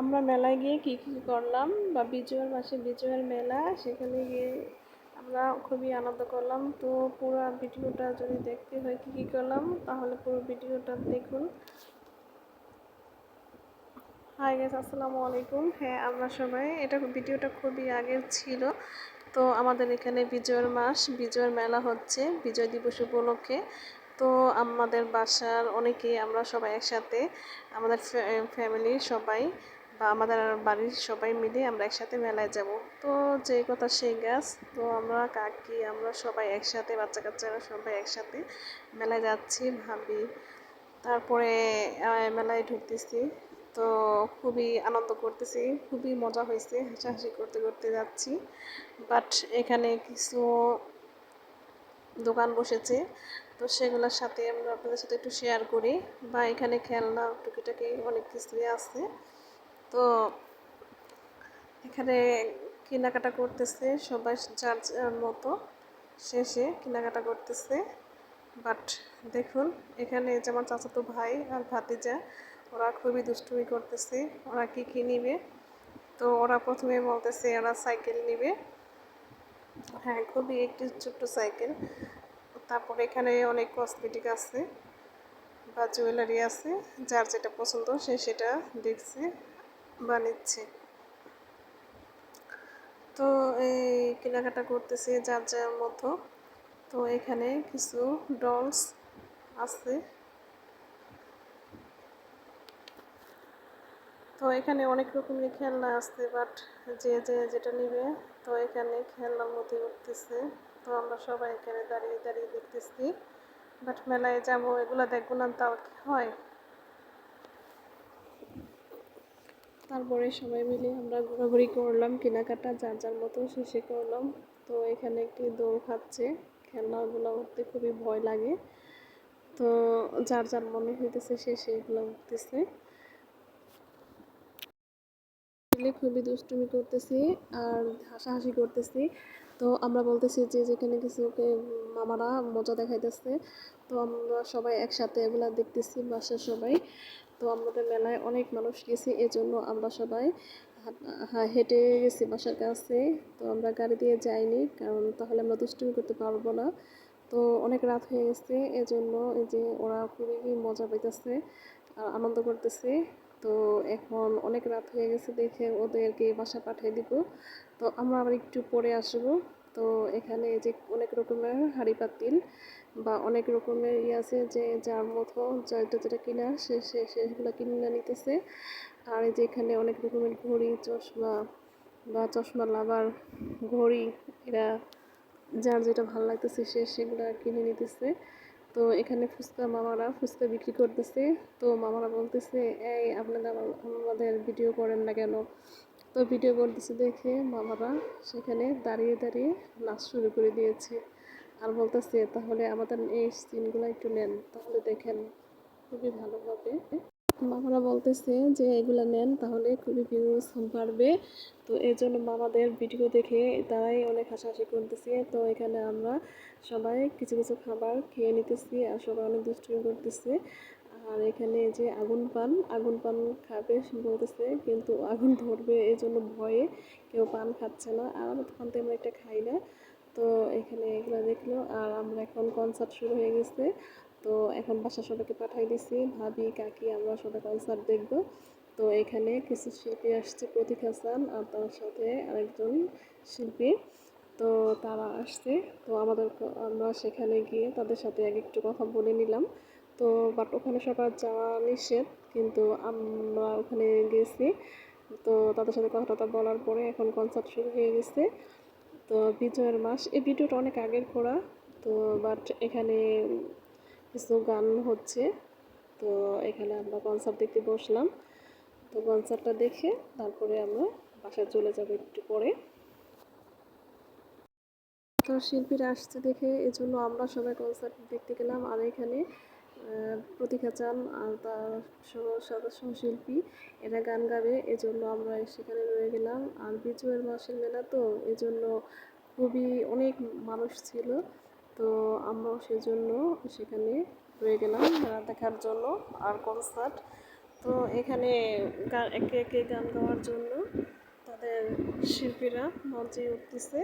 আমরা মেলায় গিয়ে কী কী করলাম বা বিজয়ের মাসে বিজয়ের মেলা, সেখানে গিয়ে আমরা খুবই আনন্দ করলাম। তো পুরো ভিডিওটা যদি দেখতে হয় কী কী করলাম, তাহলে পুরো ভিডিওটা দেখুন। হাই গেস আসসালামু আলাইকুম। হ্যাঁ আমরা সবাই, এটা ভিডিওটা খুবই আগের ছিল। তো আমাদের এখানে বিজয়ের মাস, বিজয়ের মেলা হচ্ছে, বিজয় দিবস উপলক্ষে। তো আমাদের বাসার অনেকেই, আমরা সবাই একসাথে, আমাদের ফ্যামিলির সবাই বা আমাদের বাড়ির সবাই মিলে আমরা একসাথে মেলায় যাব। তো যে কথা সেই গাছ, তো আমরা, কাকি, আমরা সবাই একসাথে বাচ্চা কাচ্চারা সবাই একসাথে মেলায় যাচ্ছি, ভাবি। তারপরে মেলায় ঢুকতেছি। তো খুবই আনন্দ করতেছি, খুবই মজা হয়েছে, হাসাহাসি করতে করতে যাচ্ছি। বাট এখানে কিছু দোকান বসেছে, তো সেগুলোর সাথে আমরা আপনাদের সাথে একটু শেয়ার করি। বা এখানে খেলনা, টুকিটাকি অনেক কিছুই আছে। তো এখানে কেনাকাটা করতেছে সবাই যার যার মতো শেষে কেনাকাটা করতেছে। বাট দেখুন, এখানে যেমন চাচাতো ভাই আর ভাতিজা, ওরা খুবই দুষ্টুমি করতেছে। ওরা কি কী নিবে? তো ওরা প্রথমে বলতেছে ওরা সাইকেল নিবে। হ্যাঁ খুবই একটি ছোট্ট সাইকেল। তারপরে এখানে অনেক কসমেটিক আছে বা জুয়েলারি আছে। যার যেটা পছন্দ সে সেটা দেখছে। বা নিচ্ছে তো এই কেনাকাটা করতেছে যার যার মতো। তো এখানে কিছু ডলস আছে। তো এখানে অনেক রকমের খেলনা আসছে বাট যে যে যেটা নিবে, তো এখানে খেলনার মধ্যে উঠতেছে। তো আমরা সবাই এখানে দাঁড়িয়ে দাঁড়িয়ে দেখতেছি। বাট মেলায় যাব, এগুলো দেখব না, তাও হয়? তারপরে সবাই মিলে আমরা ঘোরাঘুরি করলাম, কেনাকাটা যার যার মতো শেষে করলাম। তো এখানে একটি দৌড় খাচ্ছে, খেলনাগুলো উঠতে খুবই ভয় লাগে। তো যার যার মনে হইতেছে সে সেইগুলো উঠতেছে। খুবই দুষ্টুমি করতেছি আর হাসাহাসি করতেছি। তো আমরা বলতেছি যে যেখানে কিছুকে মামারা মজা দেখাইতেছে, তো আমরা সবাই একসাথে এগুলা দেখতেছি বাসার সবাই। তো আমাদের মেলায় অনেক মানুষ গেছি, এজন্য আমরা সবাই হেঁটে গেছি বাসার কাছে। তো আমরা গাড়ি দিয়ে যাইনি, কারণ তাহলে আমরা দুষ্টুমি করতে পারব না। তো অনেক রাত হয়ে গেছে, এজন্য এই যে ওরা খুবই মজা পাইতেছে আর আনন্দ করতেছে। তো এখন অনেক রাত হয়ে গেছে, দেখে ওদেরকে বাসা পাঠিয়ে দিব। তো আমরা আবার একটু পরে আসব। তো এখানে যে অনেক রকমের হাঁড়ি পাতিল বা অনেক রকমের ইয়ে আছে যে যার মতো যেটা যেটা কিনা সে সেগুলো কিনে নিতেছে। আর এই যে এখানে অনেক রকমের ঘড়ি, চশমা বা চশমা লাভার ঘড়ি, এরা যার যেটা ভালো লাগতেছে সে সেগুলো কিনে নিতেছে। তো এখানে ফুচকা মামারা ফুচকা বিক্রি করতেছে। তো মামারা বলতেছে, এই আপনারা আমাদের ভিডিও করেন না কেন? তো ভিডিও করতেছে দেখে মামারা সেখানে দাঁড়িয়ে দাঁড়িয়ে নাচ শুরু করে দিয়েছে। আর বলতেছে, তাহলে আমাদের এই সিনগুলো একটু নেন, তাহলে দেখেন খুবই ভালোভাবে মামারা বলতেছে যে, এগুলো নেন, তাহলে খুবই ভিউজ বাড়বে তো এই জন্য মামাদের ভিডিও দেখে তারাই অনেক হাসাহাসি করতেছে। তো এখানে আমরা সবাই কিছু কিছু খাবার খেয়ে নিতেছি আর সবাই অনেক দুষ্টুমি করতেছে। আর এখানে যে আগুন পান আগুন পান খাবে বলতেছে, কিন্তু আগুন ধরবে এই জন্য ভয়ে কেউ পান খাচ্ছে না। আর আমরা তখন তেমন একটা খাই না। তো এখানে এগুলো দেখল, আর আমরা এখন কনসার্ট শুরু হয়ে গেছে। তো এখন বাসা সবাইকে পাঠাই দিছি। ভাবি, কাকি, আমরা সবাই কনসার্ট দেখব। তো এখানে কিছু শিল্পী আসছে, প্রতীক হাসান আর তার সাথে আরেকজন শিল্পী। তো তারা আসছে। তো আমাদের আমরা সেখানে গিয়ে তাদের সাথে এক একটু কথা বলে নিলাম। তো বাট ওখানে সবার যাওয়া নিষেধ, কিন্তু আমরা ওখানে গেছি। তো তাদের সাথে কথা বলার পরে এখন কনসার্ট শুরু হয়ে গেছে। তো বিজয়ের মাস, এই ভিডিওটা অনেক আগের করা। তো বাট এখানে কিছু গান হচ্ছে। তো এখানে আমরা কনসার্ট দেখতে বসলাম। তো কনসার্টটা দেখে তারপরে আমরা বাসায় চলে যাব একটু পরে। তো শিল্পীরা আসছে দেখে, এজন্য আমরা সবাই কনসার্ট দেখতে গেলাম। আর এখানে প্রতীক্ষা চান আর তার সদস্য শিল্পী, এরা গান গাবে। এজন্য আমরা সেখানে রয়ে গেলাম। আর বিজয়ের মাসের মেলা তো, এজন্য খুবই অনেক মানুষ ছিল। তো আমরাও সেজন্য সেখানে রয়ে গেলাম দেখার জন্য আর কনসার্ট তো এখানে গান একে একে গান গাওয়ার জন্য তাদের শিল্পীরা মঞ্চে উঠতেছে।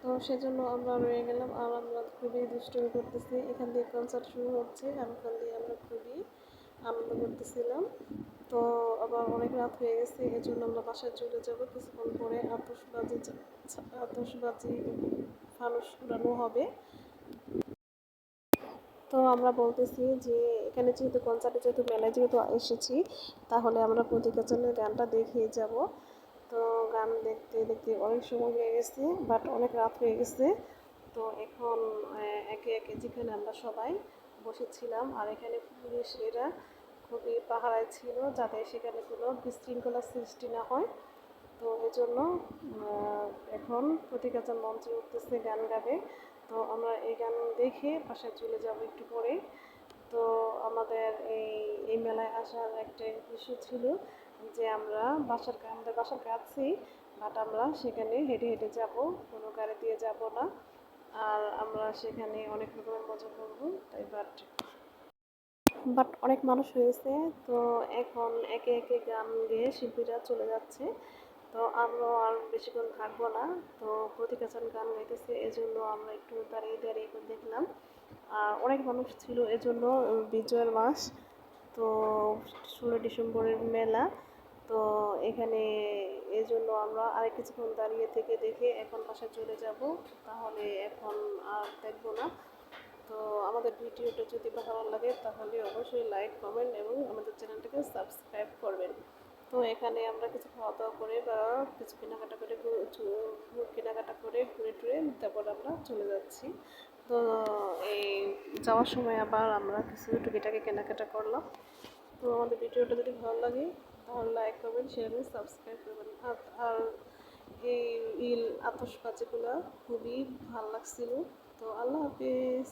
তো সেজন্য আমরা রয়ে গেলাম আর আমরা খুবই দুষ্টুমি করতেছি। এখান দিয়ে কনসার্ট শুরু হচ্ছে, আর ওখান দিয়ে আমরা খুবই আনন্দ করতেছিলাম। তো আবার অনেক রাত হয়ে গেছে এই জন্য আমরা বাসায় চলে যাব। কিছুক্ষণ পরে আতসবাজি আতসবাজি ফানুস উড়ানো হবে। তো আমরা বলতেছি যে, এখানে যেহেতু কনসার্টে যেহেতু মেলায় যেহেতু এসেছি, তাহলে আমরা প্রতিকাচনের গানটা দেখিয়ে যাব। তো গান দেখতে দেখতে অনেক সময় হয়ে গেছে বাট অনেক রাত হয়ে গেছে। তো এখন একে একে যেখানে আমরা সবাই বসেছিলাম, আর এখানে পুলিশেরা খুবই পাহারায় ছিল যাতে সেখানে কোনো বিশৃঙ্খলার সৃষ্টি না হয়। তো এই জন্য এখন প্রতিকাচন মঞ্চে উঠতেছে, গান গাবে। তো আমরা এই গান দেখে বাসায় চলে যাব একটু পরে। তো আমাদের এই এই মেলায় আসার একটা ইস্যু ছিল যে আমরা বাসার আমাদের বাসার কাছেই বাট আমরা সেখানে হেঁটে হেঁটে যাব, কোনো গাড়ি দিয়ে যাব না। আর আমরা সেখানে অনেক রকমের মজা করব, তাই বাট বাট অনেক মানুষ হয়েছে, তো এখন একে একে গান গেয়ে শিল্পীরা চলে যাচ্ছে। তো আমরা আর বেশিক্ষণ থাকব না, তো প্রতীক প্রতিকাচান গান গাইতেছে, এজন্য আমরা একটু দাঁড়িয়ে দাঁড়িয়ে দেখলাম। আর অনেক মানুষ ছিল এজন্য, বিজয়ের মাস, তো ষোলো ডিসেম্বরের মেলা। তো এখানে এই জন্য আমরা আরেক কিছুক্ষণ দাঁড়িয়ে থেকে দেখে এখন বাসায় চলে যাব, তাহলে এখন আর দেখব না। তো আমাদের ভিডিওটা যদি ভালো লাগে তাহলে অবশ্যই লাইক, কমেন্ট এবং আমাদের চ্যানেলটাকে সাবস্ক্রাইব করবেন। তো এখানে আমরা কিছু খাওয়া দাওয়া করে বা কিছু কেনাকাটা করে কেনাকাটা করে ঘুরে টুরে তারপর আমরা চলে যাচ্ছি। তো এই যাওয়ার সময় আবার আমরা কিছু টুকিটাকে কেনাকাটা করলাম। তো আমাদের ভিডিওটা যদি ভালো লাগে তাহলে লাইক করবেন শেয়ার করবেন সাবস্ক্রাইব করবেন। আর এই ইল আতসবাজিগুলো খুবই ভালো লাগছিল। তো আল্লাহ হাফিজ।